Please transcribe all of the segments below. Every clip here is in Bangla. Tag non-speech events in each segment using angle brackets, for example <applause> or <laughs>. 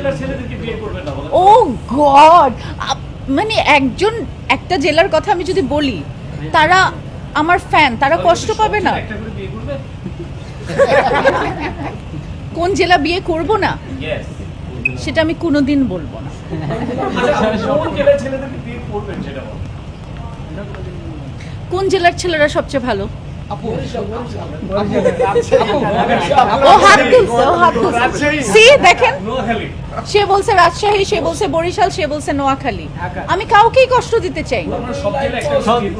জেলার ছেলেদেরকে বিয়ে করবেন না ও গড! মানে একজন একটা জেলার কথা আমি যদি বলি তারা আমার ফ্যান তারা কষ্ট পাবে না। কোন জেলা বিয়ে করব না? সেটা আমি কোনোদিন বলব না। আচ্ছা কোন জেলার ছেলেরা সবচেয়ে ভালো? ও হাত তুলছে ও হাত তুলছে। সি দেখেন সে বলছে রাজশাহী সে বলছে বরিশাল সে বলছে নোয়াখালী। আমি কাউকেই কষ্ট দিতে চাই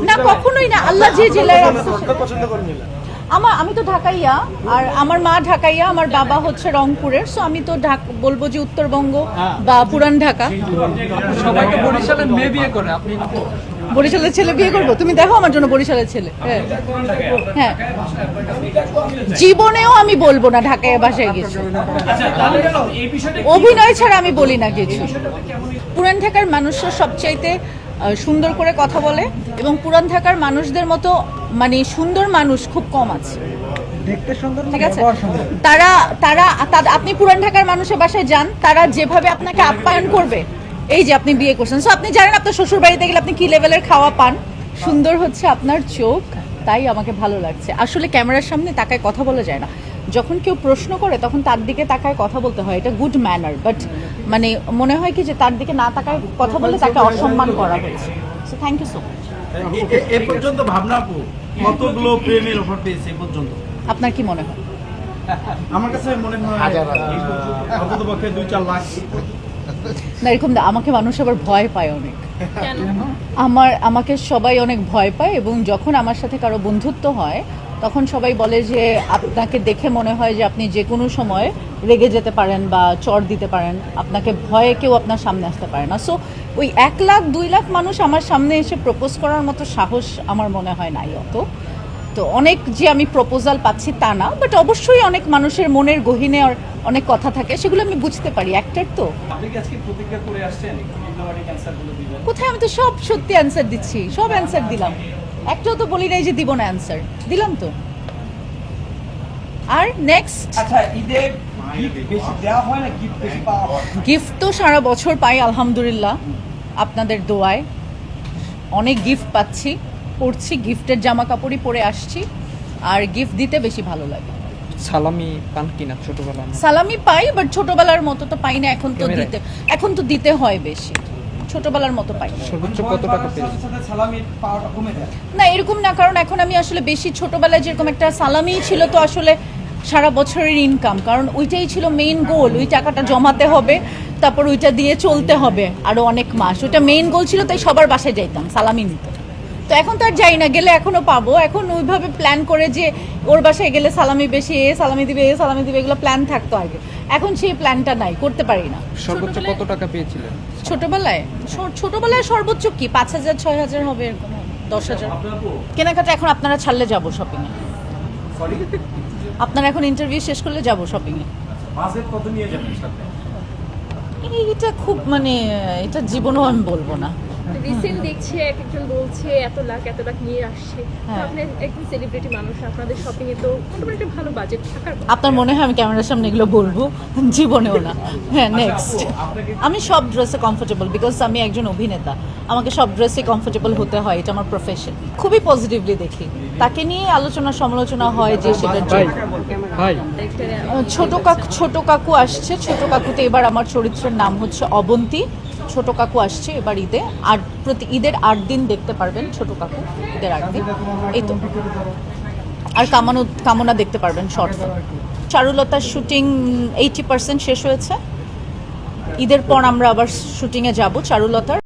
না। কখনোই না আল্লাহ যে জেলায় রাখছে আমার আমি তো ঢাকাইয়া আর আমার মা ঢাকাইয়া আমার বাবা হচ্ছে রংপুরের সো আমি তো ঢাক বলব যে উত্তরবঙ্গ বা পুরান ঢাকা। সবাই তো বরিশালের মেয়ে বিয়ে করে আপনি বরিশালের ছেলে বিয়ে করব? তুমি দেখো আমার জন্য বরিশালের ছেলে। হ্যাঁ হ্যাঁ। জীবনেও আমি বলব না ঢাকায় বাসায় গেছি। আচ্ছা অভিনয় ছাড়া আমি বলি না কিছু। পুরান ঢাকার মানুষরা সবচাইতে সুন্দর করে কথা বলে এবং পুরান ঢাকার মানুষদের মতো মানে সুন্দর মানুষ খুব কম আছে। সুন্দর ঠিক আছে? তারা তারা আপনি পুরান ঢাকার মানুষের বাসায় যান তারা যেভাবে আপনাকে আপ্যায়ন করবে এই যে আপনি বিয়ে করছেন। সো আপনি জানেন আপনার শ্বশুর বাড়িতে গেলে আপনি কি লেভেলের খাওয়া পান? সুন্দর হচ্ছে আপনার চোখ তাই আমাকে ভালো লাগছে। আসলে ক্যামেরার সামনে তাকায় কথা বলা যায় না। যখন কেউ প্রশ্ন করে তখন তার দিকে তাকায় কথা বলতে হয়। এটা গুড ম্যানার বাট মানে মনে হয় কি যে তার দিকে না তাকায় কথা বলে তাকে অসম্মান করা হয়েছে। So thank you so much এ- পর্যন্ত ভাবনা আপু কতগুলো প্রেমের অফার পেয়েছে পর্যন্ত? আপনার কি মনে হয়? আমার কাছে মনে হয় অন্তত পক্ষে দুই চার লাখ। না এরকম না, আমাকে মানুষ আবার ভয় পায় অনেক। আমার আমাকে সবাই অনেক ভয় পায় এবং যখন আমার সাথে কারও বন্ধুত্ব হয় তখন সবাই বলে যে আপনাকে দেখে মনে হয় যে আপনি যে কোনো সময় রেগে যেতে পারেন বা চর দিতে পারেন। আপনাকে ভয়ে কেউ আপনার সামনে আসতে পারে না। সো ওই এক লাখ দুই লাখ মানুষ আমার সামনে এসে প্রপোজ করার মতো সাহস আমার মনে হয় নাই অত। তো অনেক যে আমি প্রপোজাল পাচ্ছি তা না বাট অবশ্যই অনেক মানুষের মনের গহিনে অনেক কথা থাকে সেগুলো আমি বুঝতে পারি। অ্যাক্টার তো। কোথায়? আমি তো সব সত্যি অ্যান্সার দিচ্ছি সব অ্যান্সার দিলাম। একটাও তো বলি নাই যে দিব না অ্যান্সার দিলাম তো। আর নেক্সট আচ্ছা ঈদে গিফট বেশি দেওয়া না? গিফট বেশি পাওয়া গিফট তো সারা বছর পাই আলহামদুলিল্লাহ। আপনাদের দোয়ায়। অনেক গিফট পাচ্ছি পরছি গিফটের জামা কাপড়ই পরে আসছি। আর গিফট দিতে বেশি ভালো লাগে। সালামি পান কিনা ছোটবেলা সালামি পাই বাট ছোটবেলার মতো তো পাই না এখন তো দিতে এখন তো দিতে হয় বেশি। ছোটবেলার মতো পাই। না। সর্বোচ্চ কত টাকা এরকম না কারণ এখন আমি আসলে বেশি ছোটবেলায় যেরকম একটা সালামি ছিল তো আসলে সারা বছরের ইনকাম কারণ ওইটাই ছিল মেইন গোল ওই টাকাটা জমাতে হবে তারপর ওইটা দিয়ে চলতে হবে আরও অনেক মাস। ওইটা মেইন গোল ছিল তাই সবার বাসায় যাইতাম সালামি নিতে। তো এখন তো আর যাই না গেলে এখনও পাবো। এখন ওইভাবে প্ল্যান করে যে ওর বাসায় গেলে সালামি বেশি এ সালামি দিবে এ সালামি দিবে এগুলো প্ল্যান থাকতো আগে। এখন সেই প্ল্যানটা নাই করতে পারি না। সর্বোচ্চ কত টাকা পেয়েছিলেন? ছোটবেলায়? ছোটবেলায় সর্বোচ্চ কি পাঁচ হাজার ছয় হাজার হবে এরকম? দশ হাজার? কেনাকাটা এখন আপনারা ছাড়লে যাব শপিং এ আপনারা এখন ইন্টারভিউ শেষ করলে যাব শপিং এ বাজেট কত নিয়ে যাবেন সাথে? এটা খুব মানে এটা জীবনেও আমি বলব না। <laughs> রিসেন্ট দেখছে এক একজন বলছে এত লাখ এত লাখ নিয়ে আসছে। হ্যাঁ। আপনি একজন সেলিব্রিটি মানুষ আপনাদের শপিং এ তো মোটামুটি একটা ভালো বাজেট থাকার আপনার মনে হয় আমি ক্যামেরার সামনে এগুলো বলব? <laughs> জীবনেও না। হ্যাঁ নেক্সট আমি সব ড্রেসে কমফোর্টেবল বিকজ আমি একজন অভিনেতা। আমাকে সব ড্রেসে কমফোর্টেবল হতে হয় এটা আমার প্রফেশন খুবই পজিটিভলি দেখি। তাকে নিয়ে আলোচনা সমালোচনা হয় যে সেটার জন্য। ভাই। ছোট কাকু ছোট কাকু আসছে। ছোট কাকুতে এবার আমার চরিত্রের নাম হচ্ছে অবন্তী। ছোট কাকু আসছে এবার ঈদে। আর প্রতি ঈদের আট দিন দেখতে পারবেন ছোট কাকু ঈদের আট দিন। এই তো। আর কামানো, কামনা দেখতে পারবেন শর্ট চারুলতার শুটিং এইটি পার্সেন্ট শেষ হয়েছে। ঈদের পর আমরা আবার শুটিংয়ে যাব চারুলতার।